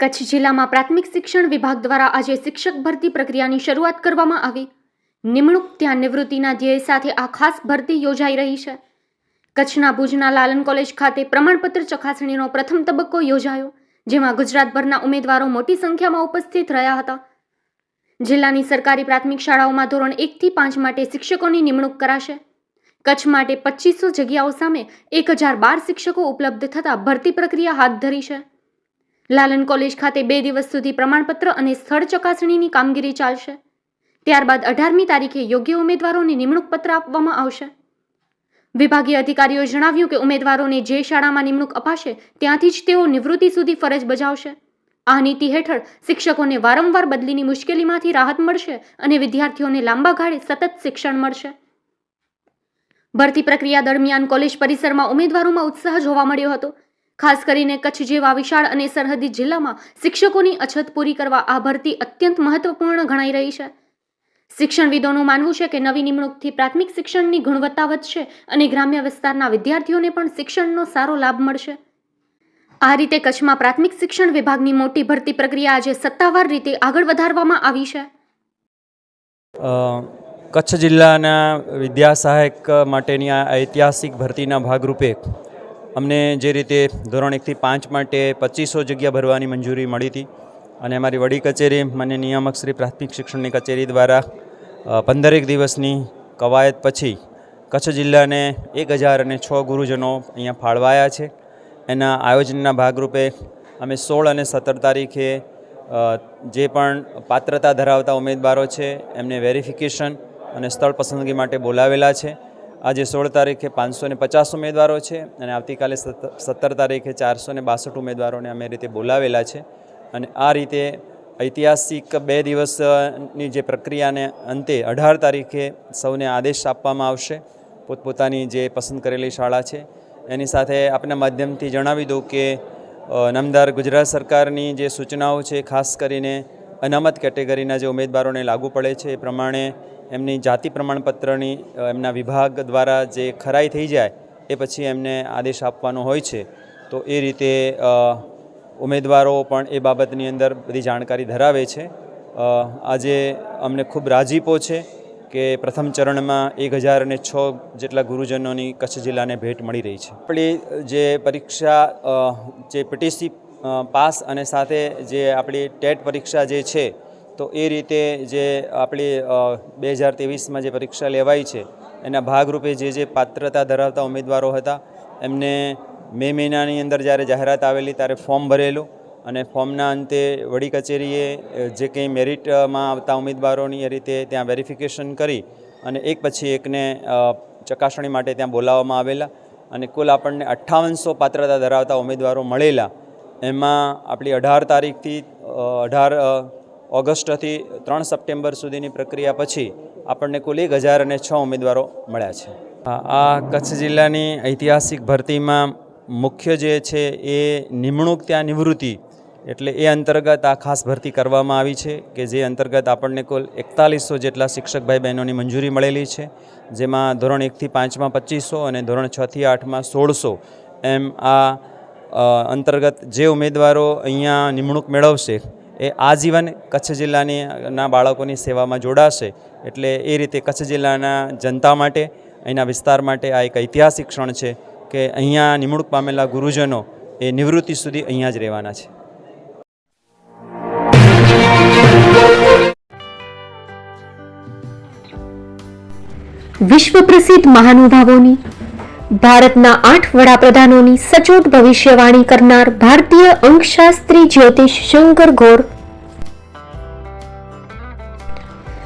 કચ્છ જિલ્લામાં પ્રાથમિક શિક્ષણ વિભાગ દ્વારા આજે શિક્ષક ભરતી પ્રક્રિયાની શરૂઆત કરવામાં આવી. નિમણૂક ત્યાં નિવૃત્તિના ધ્યેય સાથે આ ખાસ ભરતી યોજાઈ રહી છે. કચ્છના ભુજના લાલન કોલેજ ખાતે પ્રમાણપત્ર ચકાસણીનો પ્રથમ તબક્કો યોજાયો, જેમાં ગુજરાતભરના ઉમેદવારો મોટી સંખ્યામાં ઉપસ્થિત રહ્યા હતા. જિલ્લાની સરકારી પ્રાથમિક શાળાઓમાં ધોરણ એકથી પાંચ માટે શિક્ષકોની નિમણૂક કરાશે. કચ્છ માટે પચીસો જગ્યાઓ સામે એક હજાર બાર શિક્ષકો ઉપલબ્ધ થતાં ભરતી પ્રક્રિયા હાથ ધરી છે. લાલન કોલેજ ખાતે બે દિવસ સુધી પ્રમાણપત્ર અને સ્થળ ચકાસણીની કામગીરી ચાલશે. ત્યારબાદ અઢારમી તારીખે યોગ્ય ઉમેદવારોને નિમણૂક પત્ર આપવામાં આવશે. વિભાગીય અધિકારીઓએ જણાવ્યું કે ઉમેદવારોને જે શાળામાં નિમણૂક અપાશે ત્યાંથી જ તેઓ નિવૃત્તિ સુધી ફરજ બજાવશે. આ નીતિ હેઠળ શિક્ષકોને વારંવાર બદલીની મુશ્કેલીમાંથી રાહત મળશે અને વિદ્યાર્થીઓને લાંબા ગાળે સતત શિક્ષણ મળશે. ભરતી પ્રક્રિયા દરમિયાન કોલેજ પરિસરમાં ઉમેદવારોમાં ઉત્સાહ જોવા મળ્યો હતો. ખાસ કરીને કચ્છ જેવા વિશાળ અને સરહદી જિલ્લામાં શિક્ષકોની અછત પૂરી કરવા આ ભરતી અત્યંત મહત્વપૂર્ણ ગણાઈ રહી છે. શિક્ષણવિદોનું માનવું છે કે નવી નિમણૂકથી પ્રાથમિક શિક્ષણની ગુણવત્તા વધશે અને ગ્રામ્ય વિસ્તારના વિદ્યાર્થીઓને પણ શિક્ષણનો સારો લાભ મળશે. આ રીતે કચ્છમાં પ્રાથમિક શિક્ષણ વિભાગની મોટી ભરતી પ્રક્રિયા આજે સત્તાવાર રીતે આગળ વધારવામાં આવી છે. કચ્છ જિલ્લાના વિદ્યા સહાયક માટેની આ ઐતિહાસિક ભરતીના ભાગરૂપે અમને જે રીતે ધોરણ એકથી પાંચ માટે પચીસો જગ્યા ભરવાની મંજૂરી મળી હતી અને અમારી વડી કચેરી મને નિયામક શ્રી પ્રાથમિક શિક્ષણની કચેરી દ્વારા પંદરેક દિવસની કવાયત પછી કચ્છ જિલ્લાને એક હજાર અને છ ગુરુજનો અહીંયા ફાળવાયા છે. એના આયોજનના ભાગરૂપે અમે સોળ અને સત્તર તારીખે જે પણ પાત્રતા ધરાવતા ઉમેદવારો છે એમને વેરિફિકેશન અને સ્થળ પસંદગી માટે બોલાવેલા છે. આજે સોળ તારીખે પાંચસો ને પચાસ ઉમેદવારો છે અને આવતીકાલે સત્ત- સત્તર તારીખે ચારસો ને બાસઠ ઉમેદવારોને અમે રીતે બોલાવેલા છે. અને આ રીતે ઐતિહાસિક બે દિવસની જે પ્રક્રિયાને અંતે અઢાર તારીખે સૌને આદેશ આપવામાં આવશે. પોતપોતાની જે પસંદ કરેલી શાળા છે, એની સાથે આપના માધ્યમથી જણાવી દઉં કે નામદાર ગુજરાત સરકારની જે સૂચનાઓ છે, ખાસ કરીને અનામત કેટેગરીના જે ઉમેદવારોને લાગુ પડે છે, એ પ્રમાણે એમની જાતિ પ્રમાણપત્રની એમના વિભાગ દ્વારા જે ખરાઈ થઈ જાય, એ પછી એમને આદેશ આપવાનો હોય છે. તો એ રીતે ઉમેદવારો પણ એ બાબતની અંદર બધી જાણકારી ધરાવે છે. આજે અમને ખૂબ રાજીપો છે કે પ્રથમ ચરણમાં એક હજાર અને છ જેટલા ગુરુજનોની કચ્છ જિલ્લાને ભેટ મળી રહી છે. આપણી જે પરીક્ષા જે પીટીસી પાસ અને સાથે જે આપણી ટેટ પરીક્ષા જે છે તો એ રીતે જે આપણી બે હજાર ત્રેવીસમાં જે પરીક્ષા લેવાઈ છે, એના ભાગરૂપે જે જે પાત્રતા ધરાવતા ઉમેદવારો હતા, એમને મે મહિનાની અંદર જ્યારે જાહેરાત આવેલી ત્યારે ફોર્મ ભરેલું અને ફોર્મના અંતે વડી કચેરીએ જે કંઈ મેરિટમાં આવતા ઉમેદવારોની એ રીતે ત્યાં વેરિફિકેશન કરી અને એક પછી એકને ચકાસણી માટે ત્યાં બોલાવવામાં આવેલા અને કુલ આપણને અઠ્ઠાવનસો પાત્રતા ધરાવતા ઉમેદવારો મળેલા. એમાં આપણી અઢાર તારીખથી અઢાર ઓગસ્ટથી ત્રણ સપ્ટેમ્બર સુધીની પ્રક્રિયા પછી આપણને કુલ એક હજાર અને છ ઉમેદવારો મળ્યા છે. આ- કચ્છ જિલ્લાની ઐતિહાસિક ભરતીમાં મુખ્ય જે છે એ નિમણૂક ત્યાં નિવૃત્તિ એટલે એ અંતર્ગત આ ખાસ ભરતી કરવામાં આવી છે કે જે અંતર્ગત આપણને કુલ એકતાલીસો જેટલા શિક્ષક ભાઈ બહેનોની મંજૂરી મળેલી છે, જેમાં ધોરણ એકથી પાંચમાં પચીસો અને ધોરણ છથી આઠમાં સોળસો એમ આ અંતર્ગત જે ઉમેદવારો અહીંયા નિમણૂક મેળવશે એ આજીવન કચ્છ જિલ્લાની ના બાળકોની સેવામાં જોડાશે એટલે એ રીતે કચ્છ જિલ્લાના જનતા માટે અહીંના વિસ્તાર માટે આ એક ઐતિહાસિક ક્ષણ છે કે અહીંયા નિમણૂક પામેલા ગુરુજનો એ નિવૃત્તિ સુધી અહીંયા જ રહેવાના છે. વિશ્વ પ્રસિદ્ધ મહાનુભાવોની, ભારતના આઠ વડાપ્રધાનોની સચોટ ભવિષ્યવાણી કરનાર ભારતીય અંકશાસ્ત્રી જ્યોતિષ શંકર ગોર